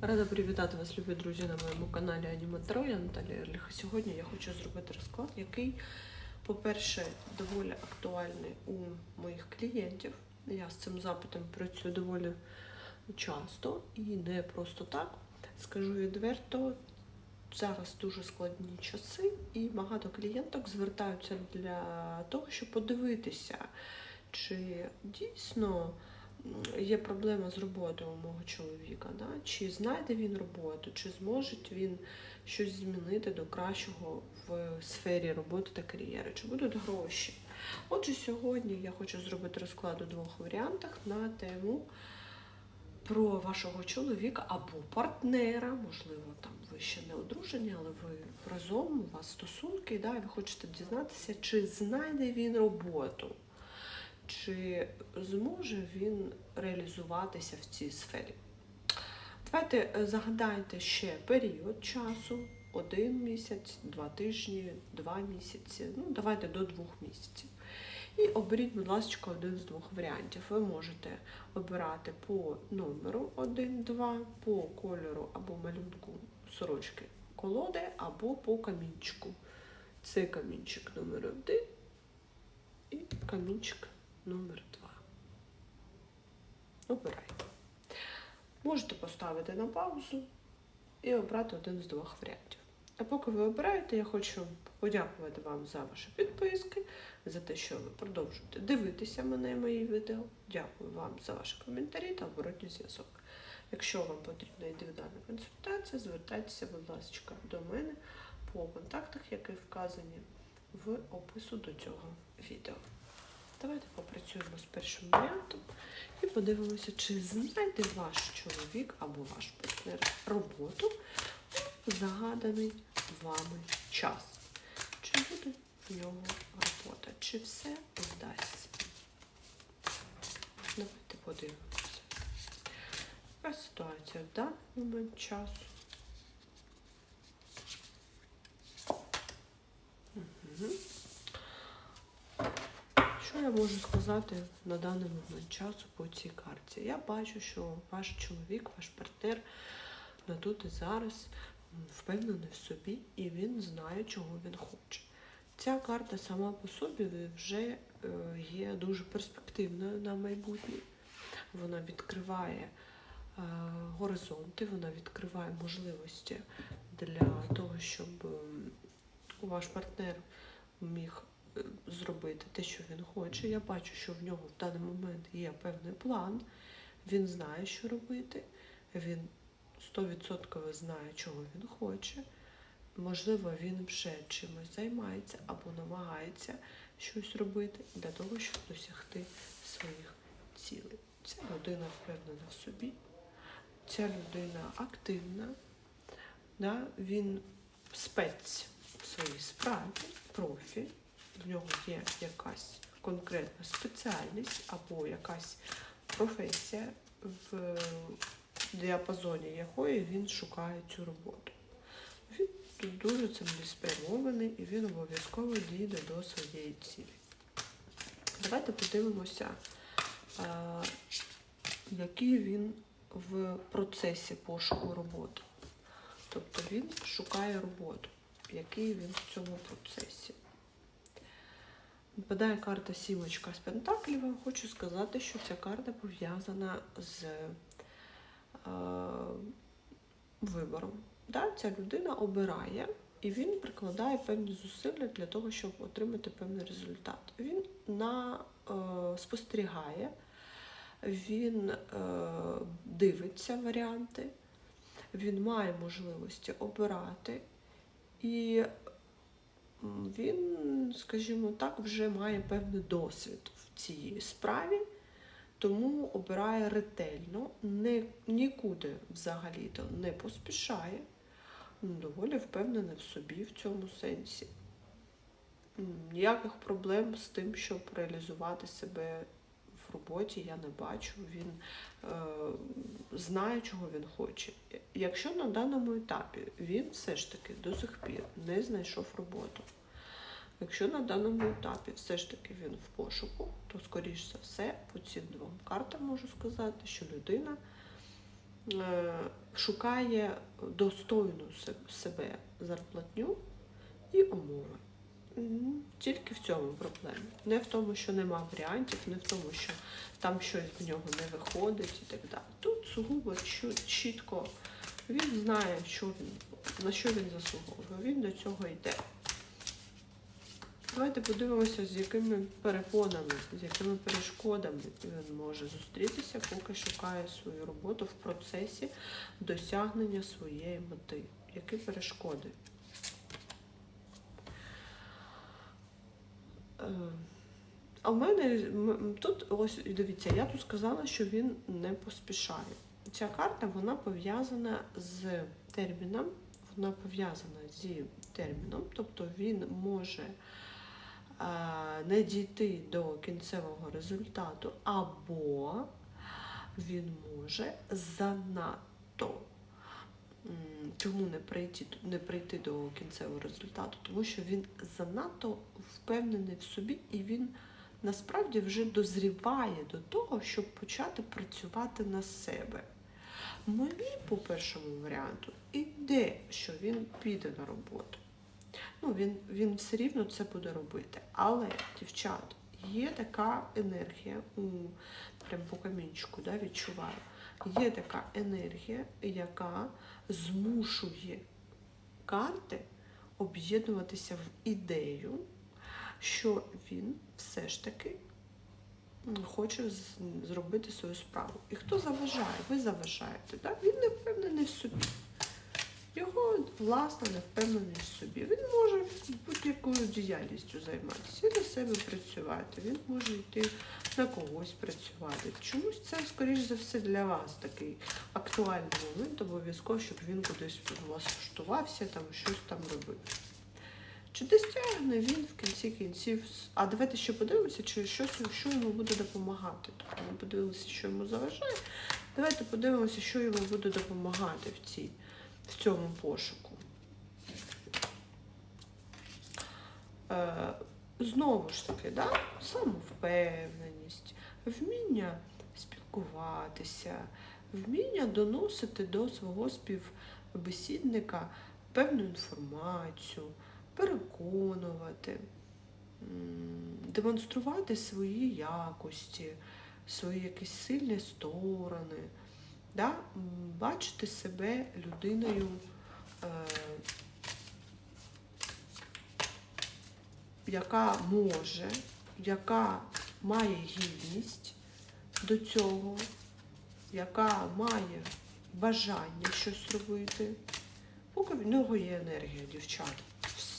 Рада привітати вас, любі друзі, на моєму каналі Аніматро. Я Наталія Ерліх. Сьогодні я хочу зробити розклад, який, по-перше, доволі актуальний у моїх клієнтів. Я з цим запитом працюю доволі часто і не просто так. Скажу відверто, зараз дуже складні часи, і багато клієнток звертаються для того, щоб подивитися, чи дійсно є проблема з роботою у мого чоловіка, да? чи знайде він роботу, чи зможе він щось змінити до кращого в сфері роботи та кар'єри, чи будуть гроші. Отже, сьогодні я хочу зробити розклад у двох варіантах на тему про вашого чоловіка або партнера, можливо, там ви ще не одружені, але ви разом, у вас стосунки, да, і ви хочете дізнатися, чи знайде він роботу, чи зможе він реалізуватися в цій сфері. Давайте е, загадайте ще період часу: один місяць, два тижні, два місяці. Ну, давайте до двох місяців. І оберіть, будь ласка, один з двох варіантів. Ви можете обирати по номеру 1, 2, по кольору або малюнку сорочки колоди, або по камінчику. Це камінчик номер 1 і камінчик номер 2. Обирайте. Можете поставити на паузу і обрати один з двох варіантів. А поки ви обираєте, я хочу подякувати вам за ваші підписки, за те, що ви продовжуєте дивитися мене і мої відео. Дякую вам за ваші коментарі та оборотній зв'язок. Якщо вам потрібна індивідуальна консультація, звертайтеся, будь ласка, до мене по контактах, які вказані в опису до цього відео. Давайте попрацюємо з першим варіантом і подивимося, чи знайде ваш чоловік або ваш партнер роботу у загаданий вами час. Чи буде в нього робота? Чи все вдасться? Давайте подивимося. Яка ситуація в даний момент часу? Угу. Що я можу сказати на даний момент часу по цій карті? Я бачу, що ваш чоловік, ваш партнер на тут і зараз впевнений в собі і він знає, чого він хоче. Ця карта сама по собі вже е, є дуже перспективною на майбутнє. Вона відкриває е, горизонти, вона відкриває можливості для того, щоб ваш партнер міг зробити те, що він хоче. Я бачу, що в нього в даний момент є певний план, він знає, що робити, він 100% знає, чого він хоче. Можливо, він вже чимось займається або намагається щось робити для того, щоб досягти своїх цілей. Ця людина впевнена в собі, ця людина активна, да? він спець в своїй справі, профі, в нього є якась конкретна спеціальність або якась професія, в діапазоні якої він шукає цю роботу. Він тут дуже цілеспрямований і він обов'язково дійде до своєї цілі. Давайте подивимося, який він в процесі пошуку роботи. Тобто він шукає роботу, який він в цьому процесі. Випадає карта сімочка з Пентаклів. Хочу сказати, що ця карта пов'язана з е, вибором. Да? Ця людина обирає і він прикладає певні зусилля для того, щоб отримати певний результат. Він на, е, спостерігає, він е, дивиться варіанти, він має можливості обирати, і він, скажімо так, вже має певний досвід в цій справі. Тому обирає ретельно, не, нікуди взагалі-то не поспішає, ну, доволі впевнений в собі в цьому сенсі. Ніяких проблем з тим, щоб реалізувати себе в роботі, я не бачу. Він е, знає, чого він хоче. Якщо на даному етапі він все ж таки до сих пір не знайшов роботу, Якщо на даному етапі все ж таки він в пошуку, то скоріш за все по цим двом картам можу сказати, що людина е, шукає достойну себе зарплатню і умови. Тільки в цьому проблема. Не в тому, що нема варіантів, не в тому, що там щось в нього не виходить і так далі. Тут сугубо чітко він знає, що він, на що він заслуговує. Він до цього йде. Давайте подивимося, з якими перепонами, з якими перешкодами він може зустрітися, поки шукає свою роботу в процесі досягнення своєї мети. Які перешкоди? А в мене тут ось дивіться, я тут сказала, що він не поспішає. Ця карта вона пов'язана з терміном, вона пов'язана зі терміном, тобто він може е, не дійти до кінцевого результату, або він може занадто. Чому не прийти, не прийти до кінцевого результату? Тому що він занадто впевнений в собі і він насправді вже дозріває до того, щоб почати працювати на себе. Мені, по першому варіанту, іде, що він піде на роботу. Ну, він, він все рівно це буде робити. Але, дівчат, є така енергія, у, прям по камінчику да, відчуваю. Є така енергія, яка змушує карти об'єднуватися в ідею, що він все ж таки хоче зробити свою справу. І хто заважає? Ви заважаєте. Так? Він не впевнений в собі. Його власна невпевненість в собі. Він може будь-якою діяльністю займатися і на себе працювати. Він може йти на когось працювати. Чомусь це, скоріш за все, для вас такий актуальний момент, обов'язково, щоб він кудись влаштувався, там щось там робив. Чи досягне він в кінці кінців? А давайте ще подивимося, чи щось, що йому буде допомагати. Тобто ми подивилися, що йому заважає. Давайте подивимося, що йому буде допомагати в, цій, в цьому пошуку. Е, знову ж таки, да? самовпевненість, вміння спілкуватися, вміння доносити до свого співбесідника певну інформацію, переконувати, демонструвати свої якості, свої якісь сильні сторони, да? бачити себе людиною. Е, яка може, яка має гідність до цього, яка має бажання щось робити. Поки в нього є енергія, дівчат.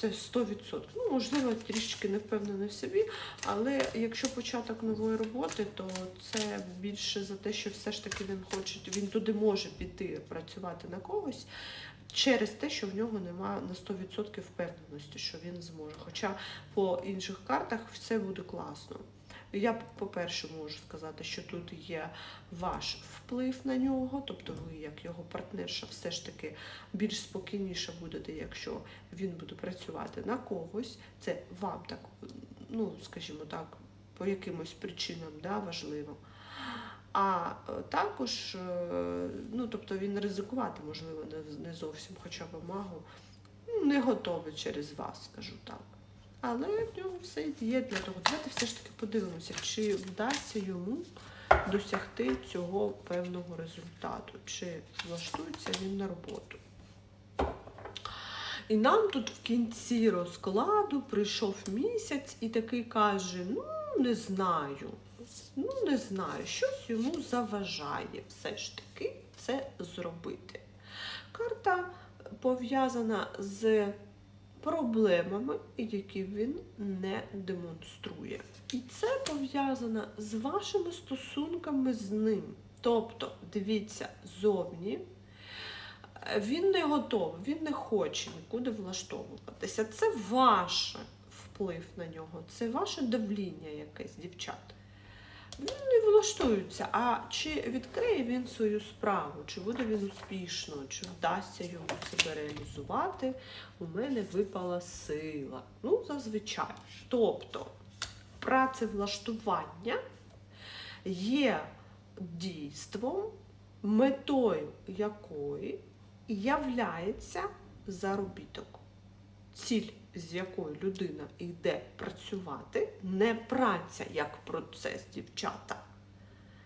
Це 100%. Ну, можливо, трішечки не впевнений в собі, але якщо початок нової роботи, то це більше за те, що все ж таки він хоче, він туди може піти працювати на когось через те, що в нього немає на 100% впевненості, що він зможе. Хоча по інших картах все буде класно. Я, по-перше, можу сказати, що тут є ваш вплив на нього, тобто ви, як його партнерша, все ж таки більш спокійніше будете, якщо він буде працювати на когось. Це вам так, ну, скажімо так, по якимось причинам да, важливо. А е, також, е, ну, тобто він ризикувати, можливо, не, зовсім хоча б магу, ну, не готовий через вас, скажу так. Але в нього все є для того. Давайте все ж таки подивимося, чи вдасться йому досягти цього певного результату, чи влаштується він на роботу. І нам тут в кінці розкладу прийшов місяць і такий каже: ну, не знаю, ну не знаю, щось йому заважає все ж таки це зробити. Карта пов'язана з проблемами, які він не демонструє. І це пов'язано з вашими стосунками з ним. Тобто, дивіться, зовні е, він не готовий, він не хоче нікуди влаштовуватися. Це ваш вплив на нього, це ваше давління якесь, дівчат. Він не влаштується. А чи відкриє він свою справу, чи буде він успішно, чи вдасться йому себе реалізувати, у мене випала сила. Ну, зазвичай. Тобто працевлаштування є дійством, метою якої являється заробіток. Ціль, з якою людина йде працювати, не праця як процес, дівчата,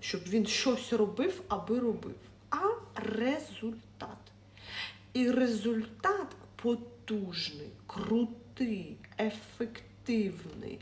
щоб він щось робив, аби робив, а результат. І результат потужний, крутий, ефективний,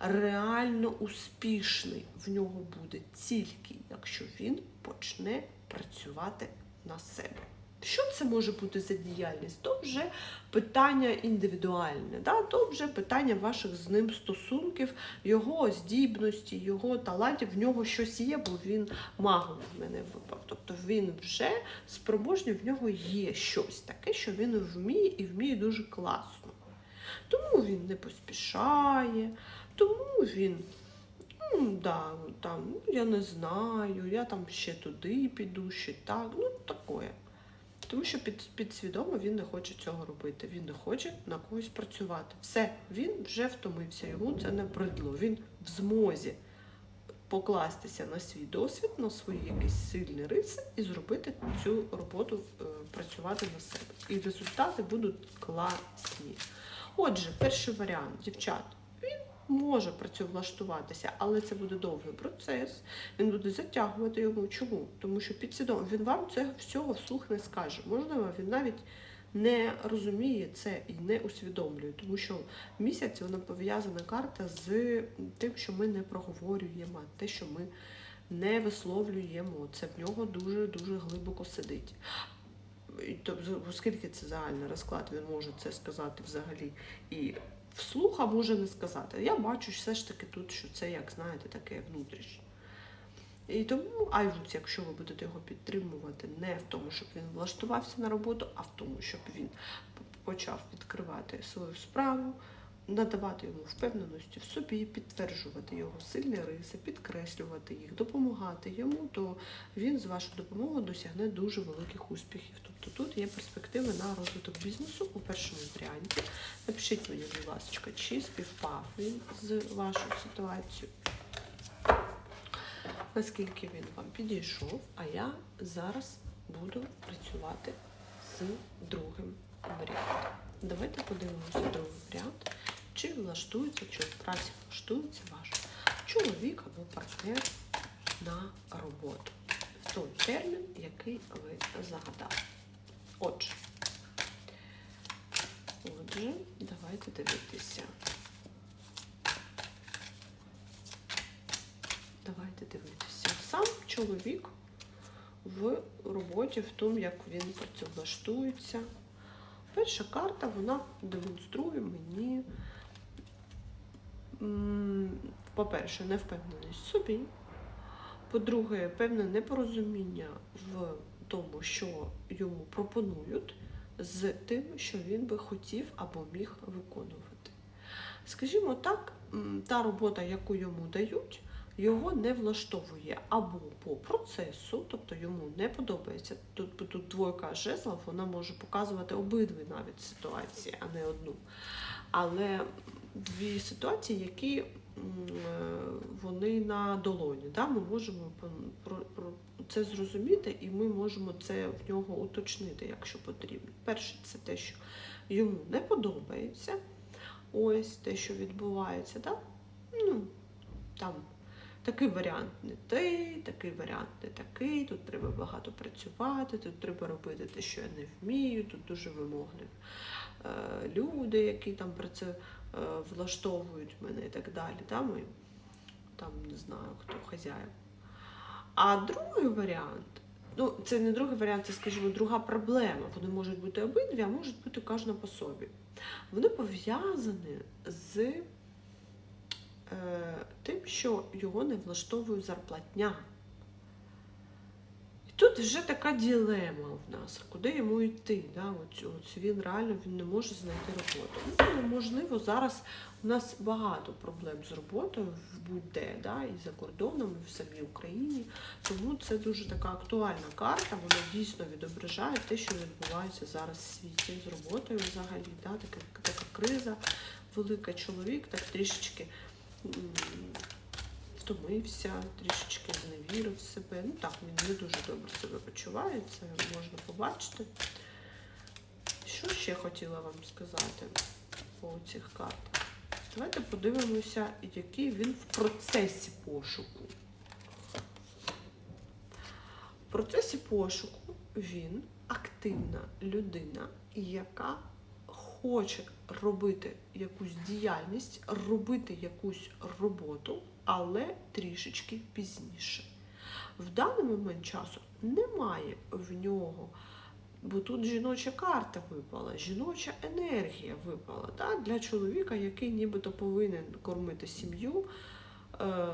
реально успішний в нього буде тільки, якщо він почне працювати на себе. Що це може бути за діяльність? То вже питання індивідуальне, да? то вже питання ваших з ним стосунків, його здібності, його талантів. В нього щось є, бо він магом в мене випав. Тобто він вже спроможний, в нього є щось таке, що він вміє і вміє дуже класно. Тому він не поспішає, тому він. Ну, да, там, ну, я не знаю, я там ще туди піду, ще так, ну таке. Тому що під, підсвідомо він не хоче цього робити. Він не хоче на когось працювати. Все, він вже втомився, йому це не бридло. Він в змозі покластися на свій досвід, на свої якісь сильні риси і зробити цю роботу, е, працювати на себе. І результати будуть класні. Отже, перший варіант, дівчат, може працевлаштуватися, але це буде довгий процес. Він буде затягувати йому. Чому? Тому що підсвідомо він вам цього всього вслух не скаже. Можливо, він навіть не розуміє це і не усвідомлює, тому що місяць вона пов'язана карта з тим, що ми не проговорюємо, те, що ми не висловлюємо. Це в нього дуже дуже глибоко сидить. І то, оскільки це загальний розклад, він може це сказати взагалі і вслух, а може не сказати. Я бачу все ж таки тут, що це, як знаєте, таке внутрішнє. І тому Айвуц, якщо ви будете його підтримувати, не в тому, щоб він влаштувався на роботу, а в тому, щоб він почав відкривати свою справу, надавати йому впевненості в собі, підтверджувати його сильні риси, підкреслювати їх, допомагати йому, то він з вашою допомогою досягне дуже великих успіхів. Тобто тут є перспективи на розвиток бізнесу у першому варіанті. Напишіть мені, будь ласка, чи співпав він з вашою ситуацією наскільки він вам підійшов, а я зараз буду працювати з другим варіантом. Давайте подивимося другий варіант, чи влаштується, чи в праці влаштується ваш чоловік або партнер на роботу в той термін, який ви загадали. Отже, отже, давайте дивитися. Давайте дивитися. Сам чоловік в роботі, в тому, як він працевлаштується. Перша карта вона демонструє мені, по-перше, невпевненість в собі. По-друге, певне непорозуміння в тому, що йому пропонують, з тим, що він би хотів або міг виконувати. Скажімо так, та робота, яку йому дають, його не влаштовує або по процесу, тобто йому не подобається. Тут, тут двойка жезлов, вона може показувати обидві навіть ситуації, а не одну. Але дві ситуації, які е, вони на долоні. Да? Ми можемо це зрозуміти, і ми можемо це в нього уточнити, якщо потрібно. Перше, це те, що йому не подобається. Ось те, що відбувається, да? ну, там такий варіант не той, такий варіант не такий, тут треба багато працювати, тут треба робити те, що я не вмію, тут дуже вимогливі люди, які там е, влаштовують мене і так далі. Да? Ми, там не знаю, хто хазяїн. А другий варіант, ну це не другий варіант, це, скажімо, друга проблема. Вони можуть бути обидві, а можуть бути кожна по собі. Вони пов'язані з е, тим, що його не влаштовує зарплатня. Тут вже така ділема в нас, куди йому йти. Да? От, от він реально він не може знайти роботу. Ну, можливо, зараз у нас багато проблем з роботою в будь-де, да? і за кордоном, і в самій Україні. Тому це дуже така актуальна карта, вона дійсно відображає те, що відбувається зараз в світі з роботою взагалі. Да? Така, така криза, велика чоловік, так трішечки втомився, трішечки зневірив себе. Ну так, він не дуже добре себе почуває, це можна побачити. Що ще хотіла вам сказати по цих картах? Давайте подивимося, який він в процесі пошуку. В процесі пошуку він активна людина, яка хоче робити якусь діяльність, робити якусь роботу, але трішечки пізніше. В даний момент часу немає в нього, бо тут жіноча карта випала, жіноча енергія випала да? для чоловіка, який нібито повинен кормити сім'ю, е-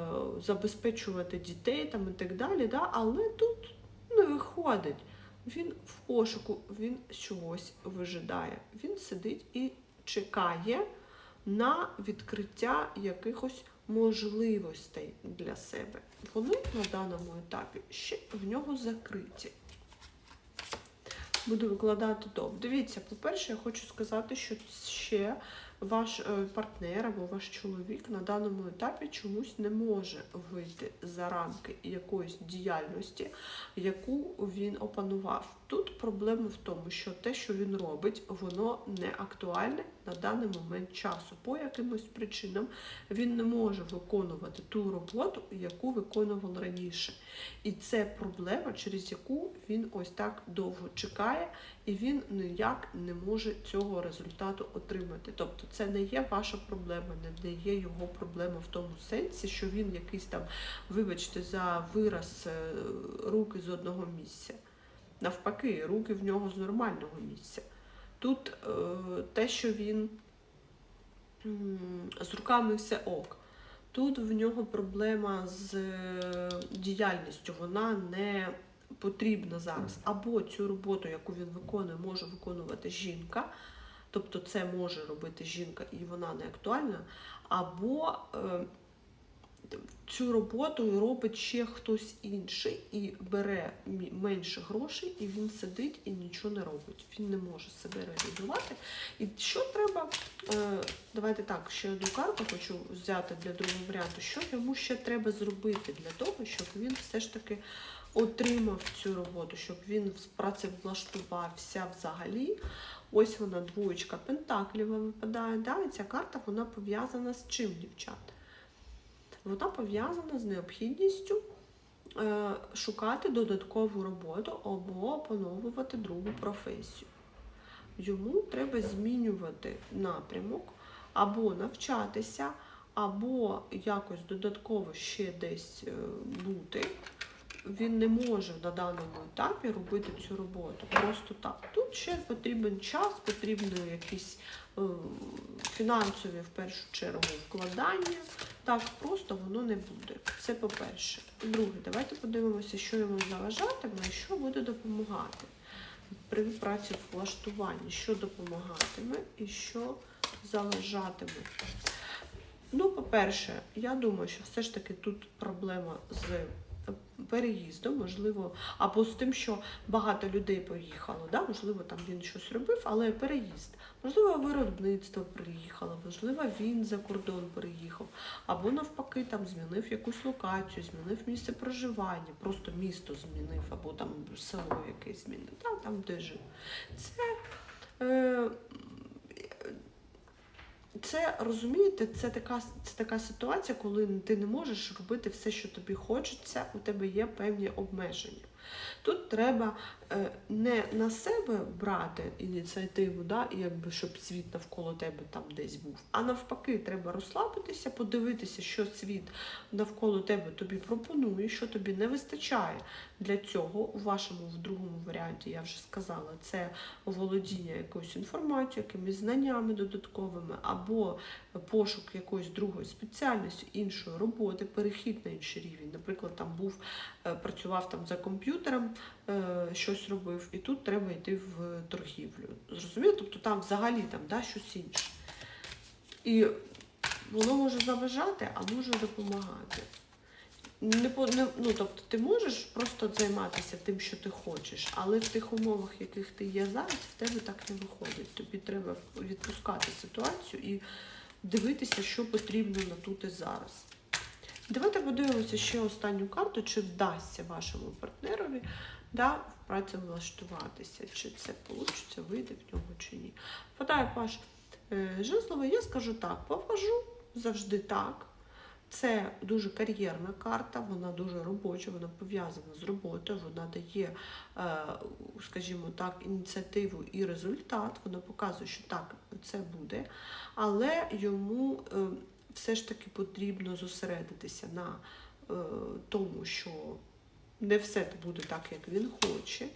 забезпечувати дітей там, і так далі. Да? Але тут не виходить. Він в пошуку, він чогось вижидає. Він сидить і чекає на відкриття якихось можливостей для себе. Вони на даному етапі ще в нього закриті. Буду викладати топ. Дивіться, по-перше, я хочу сказати, що ще ваш е, партнер або ваш чоловік на даному етапі чомусь не може вийти за рамки якоїсь діяльності, яку він опанував. Тут проблема в тому, що те, що він робить, воно не актуальне на даний момент часу. По якимось причинам він не може виконувати ту роботу, яку виконував раніше. І це проблема, через яку він ось так довго чекає, і він ніяк не може цього результату отримати. Тобто це не є ваша проблема, не є його проблема в тому сенсі, що він якийсь там, вибачте, за вираз е, руки з одного місця. Навпаки, руки в нього з нормального місця. Тут е, те, що він з руками все ок. Тут в нього проблема з е, діяльністю, вона не потрібна зараз. Або цю роботу, яку він виконує, може виконувати жінка, тобто це може робити жінка і вона не актуальна, або е, цю роботу робить ще хтось інший і бере менше грошей, і він сидить і нічого не робить. Він не може себе реалізувати. І що треба? Е, давайте так, ще одну карту хочу взяти для другого варіанту. Що йому ще треба зробити для того, щоб він все ж таки отримав цю роботу, щоб він працевлаштувався взагалі. Ось вона двоєчка пентаклів випадає. Да? І ця карта вона пов'язана з чим, дівчата? Вона пов'язана з необхідністю е, шукати додаткову роботу або опановувати другу професію. Йому треба змінювати напрямок, або навчатися, або якось додатково ще десь е, бути. Він не може на даному етапі робити цю роботу. Просто так. Тут ще потрібен час, потрібні якісь е, фінансові в першу чергу вкладання. Так просто воно не буде. Це по-перше. Друге, давайте подивимося, що йому заважатиме і що буде допомагати при праці в влаштуванні, що допомагатиме і що заважатиме. Ну, по-перше, я думаю, що все ж таки тут проблема з переїздом, можливо, або з тим, що багато людей поїхало. Да? Можливо, там він щось робив, але переїзд. Можливо, виробництво приїхало, можливо, він за кордон переїхав, або навпаки, там змінив якусь локацію, змінив місце проживання, просто місто змінив, або там село якесь змінив, да? там де жив. Це е, це розумієте, це така, це така ситуація, коли ти не можеш робити все, що тобі хочеться, у тебе є певні обмеження. Тут треба не на себе брати ініціативу, да, і якби щоб світ навколо тебе там десь був, а навпаки, треба розслабитися, подивитися, що світ навколо тебе тобі пропонує, що тобі не вистачає. Для цього у вашому в другому варіанті я вже сказала, це володіння якоюсь інформацією, якимись знаннями додатковими, або пошук якоїсь другої спеціальності, іншої роботи, перехід на інший рівень. Наприклад, там був е, працював там за комп'ютером, е, щось робив, і тут треба йти в торгівлю. Зрозуміло? Тобто там взагалі там да, щось інше. І воно може заважати, а може допомагати. Не, не, ну, тобто ти можеш просто займатися тим, що ти хочеш, але в тих умовах, яких ти є зараз, в тебе так не виходить. Тобі треба відпускати ситуацію і дивитися, що потрібно на тут і зараз. Давайте подивимося ще останню карту, чи вдасться вашому партнерові да, працевлаштуватися, чи це вийде, вийде в нього чи ні. Впадає паш е, жезловий, я скажу так, поважу завжди так. Це дуже кар'єрна карта, вона дуже робоча, вона пов'язана з роботою, вона дає, е, скажімо так, ініціативу і результат. Вона показує, що так, це буде, але йому е, все ж таки потрібно зосередитися на тому, що не все буде так, як він хоче.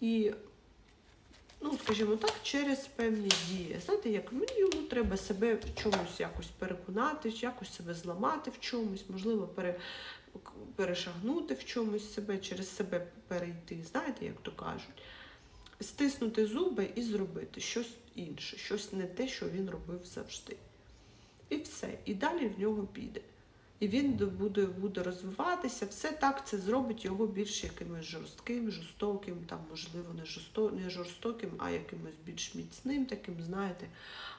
І, ну, скажімо так, через певні дії. Знаєте, як ну, йому треба себе в чомусь якось переконати, якось себе зламати в чомусь, можливо, пере, перешагнути в чомусь себе, через себе перейти. Знаєте, як то кажуть. Стиснути зуби і зробити щось інше, щось не те, що він робив завжди. І все. І далі в нього піде. І він буде, буде розвиватися, все так це зробить його більш якимось жорстким, жорстоким, там, можливо, не, жорсто, не жорстоким, а якимось більш міцним, таким, знаєте.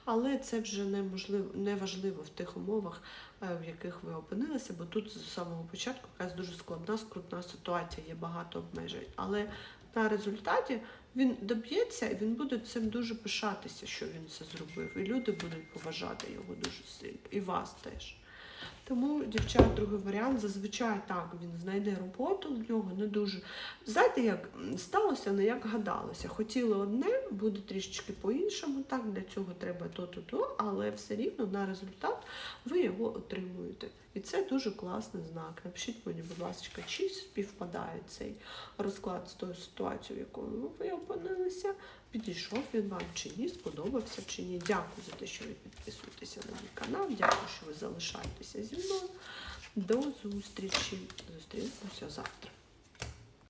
Але це вже неможливо, не важливо в тих умовах, е, в яких ви опинилися, бо тут з самого початку якась дуже складна, скрутна ситуація, є багато обмежень. Але на результаті він доб'ється і він буде цим дуже пишатися, що він це зробив. І люди будуть поважати його дуже сильно. І вас теж. Тому, дівчат, другий варіант, зазвичай так, він знайде роботу, в нього не дуже. Знаєте, як сталося, не як гадалося. Хотіли одне, буде трішечки по-іншому, так, для цього треба то-то, то, але все рівно на результат ви його отримуєте. І це дуже класний знак. Напишіть мені, будь ласка, чи співпадає цей розклад з тою ситуацією, в якою ви опинилися. Підійшов він вам чи ні, сподобався чи ні. Дякую за те, що ви підписуєтеся на мій канал. Дякую, що ви залишаєтеся зі мною. До зустрічі. Зустрінемося завтра.